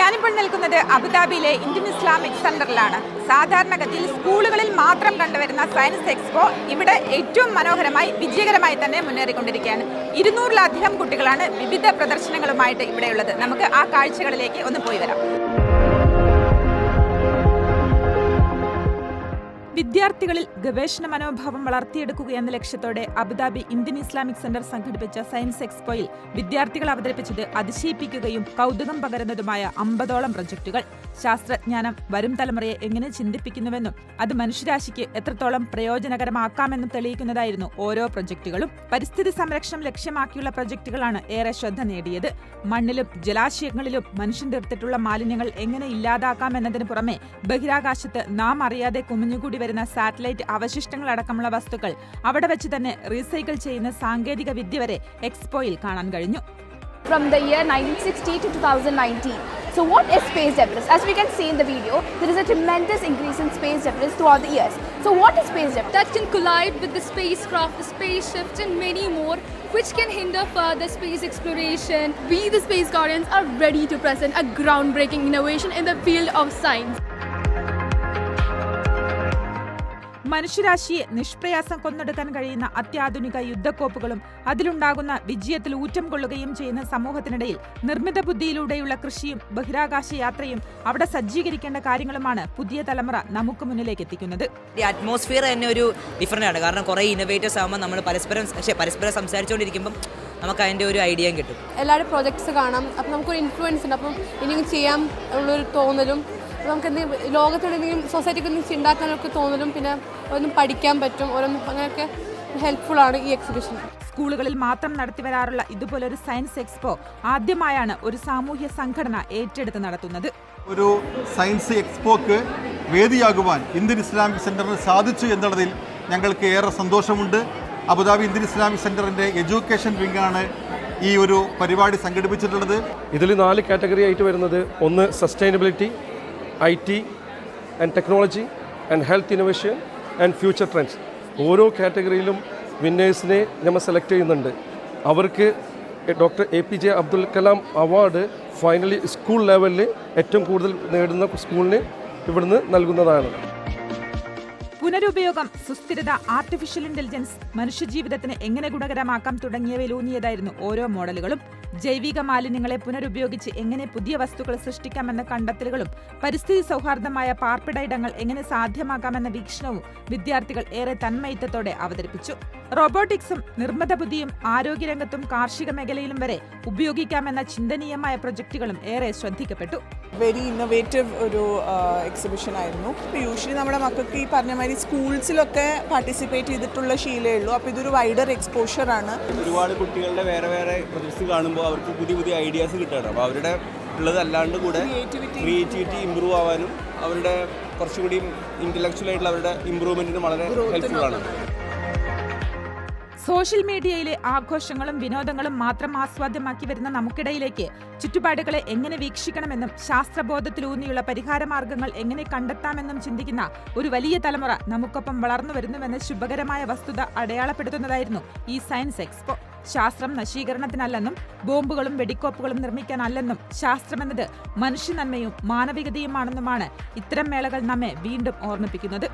ഞാനിപ്പോൾ നിൽക്കുന്നത് അബുദാബിയിലെ ഇന്ത്യൻ ഇസ്ലാമിക് സെന്ററിലാണ്. സാധാരണഗതിയിൽ സ്കൂളുകളിൽ മാത്രം കണ്ടുവരുന്ന സയൻസ് എക്സ്പോ ഇവിടെ ഏറ്റവും മനോഹരമായി വിജയകരമായി തന്നെ മുന്നേറിക്കൊണ്ടിരിക്കുകയാണ്. ഇരുന്നൂറിലധികം കുട്ടികളാണ് വിവിധ പ്രദർശനങ്ങളുമായിട്ട് ഇവിടെയുള്ളത്. നമുക്ക് ആ കാഴ്ചകളിലേക്ക് ഒന്ന് പോയി വരാം. വിദ്യാർത്ഥികളിൽ ഗവേഷണ മനോഭാവം വളർത്തിയെടുക്കുക എന്ന ലക്ഷ്യത്തോടെ Abu Dhabi Indian Islamic centre സംഘടിപ്പിച്ച സയൻസ് എക്സ്പോയിൽ വിദ്യാർത്ഥികൾ അവതരിപ്പിച്ചത് അതിശയിപ്പിക്കുകയും കൗതുകം പകരുന്നതുമായ അമ്പതോളം പ്രൊജക്ടുകൾ. ശാസ്ത്രജ്ഞാനം വരും തലമുറയെ എങ്ങനെ ചിന്തിപ്പിക്കുന്നുവെന്നും അത് മനുഷ്യരാശിക്ക് എത്രത്തോളം പ്രയോജനകരമാക്കാമെന്നും തെളിയിക്കുന്നതായിരുന്നു ഓരോ പ്രൊജക്ടുകളും പരിസ്ഥിതി സംരക്ഷണം ലക്ഷ്യമാക്കിയുള്ള പ്രൊജക്ടുകളാണ് ഏറെ ശ്രദ്ധ നേടിയത് മണ്ണിലും ജലാശയങ്ങളിലും മനുഷ്യൻ തീർത്തിട്ടുള്ള മാലിന്യങ്ങൾ എങ്ങനെ ഇല്ലാതാക്കാമെന്നതിന് പുറമെ ബഹിരാകാശത്ത് നാം അറിയാതെ കുമിഞ്ഞുകൂടി വരുന്ന സാറ്റലൈറ്റ് അവശിഷ്ടങ്ങൾ അടക്കമുള്ള വസ്തുക്കൾ അവിടെ വെച്ച് തന്നെ റീസൈക്കിൾ ചെയ്യുന്ന സാങ്കേതിക വിദ്യ വരെ എക്സ്പോയിൽ കാണാൻ കഴിഞ്ഞു from the year 1960 to 2019. So what is space debris? As we can see in the video, there is a tremendous increase in space debris throughout the years. So what is space debris? that can collide with the spacecraft, the spaceships, and many more, which can hinder further space exploration. We, the Space Guardians, are ready to present a groundbreaking innovation in the field of science. മനുഷ്യരാശിയെ നിഷ്പ്രയാസം കൊന്നെടുക്കാൻ കഴിയുന്ന അത്യാധുനിക യുദ്ധക്കോപ്പുകളും അതിലുണ്ടാകുന്ന വിജയത്തിൽ ഊറ്റം കൊള്ളുകയും ചെയ്യുന്ന സമൂഹത്തിനിടയിൽ നിർമ്മിത ബുദ്ധിയിലൂടെയുള്ള കൃഷിയും ബഹിരാകാശ യാത്രയും അവിടെ സജ്ജീകരിക്കേണ്ട കാര്യങ്ങളുമാണ് പുതിയ തലമുറ നമുക്ക് മുന്നിലേക്ക് എത്തിക്കുന്നത്. അറ്റ്മോസ്ഫിയർ തന്നെ ഒരു ഡിഫറന്റ് ആണ്. കാരണം കുറേ ഇന്നോവേറ്റേഴ്സ് ആകുമ്പോൾ നമ്മൾ പരസ്പരം പക്ഷേ പരസ്പരം സംസാരിച്ചുകൊണ്ടിരിക്കുമ്പം നമുക്ക് അതിന്റെ ഒരു ഐഡിയയും കിട്ടും. എല്ലാവരും പ്രൊജക്ട്സ് കാണാം. അപ്പം നമുക്കൊരു ഇൻഫ്ലുവൻസ് ഉണ്ട്. അപ്പം ഇനിയും ചെയ്യാൻ ഉള്ളൊരു തോന്നലും നമുക്ക് എന്തെങ്കിലും ലോകത്തോട് എന്തെങ്കിലും സൊസൈറ്റിക്ക് എന്തെങ്കിലും ഉണ്ടാക്കാനൊക്കെ തോന്നലും പിന്നെ ഓരോന്നും പഠിക്കാൻ പറ്റും. ഓരോന്നും അങ്ങനെയൊക്കെ ആണ് ഈ എക്സിബിഷൻ സ്കൂളുകളിൽ മാത്രം നടത്തി നടത്തിവരാറുള്ള ഇതുപോലൊരു സയൻസ് എക്സ്പോ ആദ്യമായാണ് ഒരു സാമൂഹ്യ സംഘടന ഏറ്റെടുത്ത് നടത്തുന്നത്. ഒരു സയൻസ് എക്സ്പോക്ക് വേദിയാകുവാൻ ഇന്ത്യൻ ഇസ്ലാമിക് സെന്ററിന് സാധിച്ചു എന്നുള്ളതിൽ ഞങ്ങൾക്ക് ഏറെ സന്തോഷമുണ്ട്. അബുദാബി ഇന്ത്യൻ ഇസ്ലാമിക് സെന്ററിന്റെ എഡ്യൂക്കേഷൻ വിങ്ങാണ് ഈ ഒരു പരിപാടി സംഘടിപ്പിച്ചിട്ടുള്ളത്. ഇതിൽ നാല് കാറ്റഗറി ആയിട്ട് വരുന്നത്. ഒന്ന് sustainability I T and technology and health innovation and future trends ഓരോ കാറ്റഗറിയിലും വിന്നേഴ്സിനെ നമ്മൾ സെലക്ട് ചെയ്യുന്നുണ്ട്. അവർക്ക് doctor A P J Abdul Kalam award finally school ലെവലിൽ ഏറ്റവും കൂടുതൽ നേടുന്ന സ്കൂളിന് ഇവിടുന്ന് നൽകുന്നതാണ്. പുനരുപയോഗം സുസ്ഥിരത ആർട്ടിഫിഷ്യൽ ഇന്റലിജൻസ് മനുഷ്യജീവിതത്തിന് എങ്ങനെ ഗുണകരമാക്കാം തുടങ്ങിയവയിലൂന്നിയതായിരുന്നു ഓരോ മോഡലുകളും. ജൈവിക മാലിന്യങ്ങളെ പുനരുപയോഗിച്ച് എങ്ങനെ പുതിയ വസ്തുക്കൾ സൃഷ്ടിക്കാമെന്ന കണ്ടെത്തലുകളും പരിസ്ഥിതി സൗഹാർദ്ദമായ പാർപ്പിട ഇടങ്ങൾ എങ്ങനെ സാധ്യമാക്കാമെന്ന വീക്ഷണവും വിദ്യാർത്ഥികൾ ഏറെ തന്മയത്വത്തോടെ അവതരിപ്പിച്ചു. റോബോട്ടിക്സും നിർമ്മിത ബുദ്ധിയും ആരോഗ്യരംഗത്തും കാർഷിക മേഖലയിലും വരെ ഉപയോഗിക്കാമെന്ന ചിന്തനീയമായ പ്രൊജക്ടുകളും ഏറെ ശ്രദ്ധിക്കപ്പെട്ടു. വെരി ഇന്നോവേറ്റീവ് ഒരു എക്സിബിഷൻ ആയിരുന്നു. ഇപ്പോൾ യൂഷ്വലി നമ്മുടെ മക്കൾക്ക് ഈ പറഞ്ഞ മാതിരി സ്കൂൾസിലൊക്കെ പാർട്ടിസിപ്പേറ്റ് ചെയ്തിട്ടുള്ള ശീലമേ ഉള്ളൂ. അപ്പോൾ ഇതൊരു വൈഡർ എക്സ്പോഷറാണ് ഒരുപാട് കുട്ടികളുടെ വേറെ വേറെ പ്രൊജക്ട്സ് കാണുമ്പോൾ അവർക്ക് പുതിയ പുതിയ ഐഡിയാസ് കിട്ടുകയാണ്. അപ്പോൾ അവരുടെ ഉള്ളതല്ലാണ്ട് കൂടെ ക്രിയേറ്റിവിറ്റി ഇമ്പ്രൂവ് ആവാനും. അവരുടെ കുറച്ചുകൂടി ഇന്റലക്ച്വൽ ആയിട്ടുള്ള അവരുടെ ഇമ്പ്രൂവ്മെന്റിന് വളരെ ഹെൽപ്ഫുൾ ആണ്. സോഷ്യൽ മീഡിയയിലെ ആഘോഷങ്ങളും വിനോദങ്ങളും മാത്രം ആസ്വാദ്യമാക്കി വരുന്ന നമുക്കിടയിലേക്ക് ചുറ്റുപാടുകളെ എങ്ങനെ വീക്ഷിക്കണമെന്നും ശാസ്ത്രബോധത്തിലൂന്നിയുള്ള പരിഹാരമാർഗങ്ങൾ എങ്ങനെ കണ്ടെത്താമെന്നും ചിന്തിക്കുന്ന ഒരു വലിയ തലമുറ നമുക്കൊപ്പം വളർന്നു വരുന്നുവെന്ന ശുഭകരമായ വസ്തുത അടയാളപ്പെടുത്തുന്നതായിരുന്നു ഈ സയൻസ് എക്സ്പോ. ശാസ്ത്രം നശീകരണത്തിനല്ലെന്നും ബോംബുകളും വെടിക്കോപ്പുകളും നിർമ്മിക്കാനല്ലെന്നും ശാസ്ത്രമെന്നത് മനുഷ്യനന്മയും മാനവികതയുമാണെന്നുമാണ് ഇത്തരം മേളകൾ നമ്മെ വീണ്ടും ഓർമ്മിപ്പിക്കുന്നത്.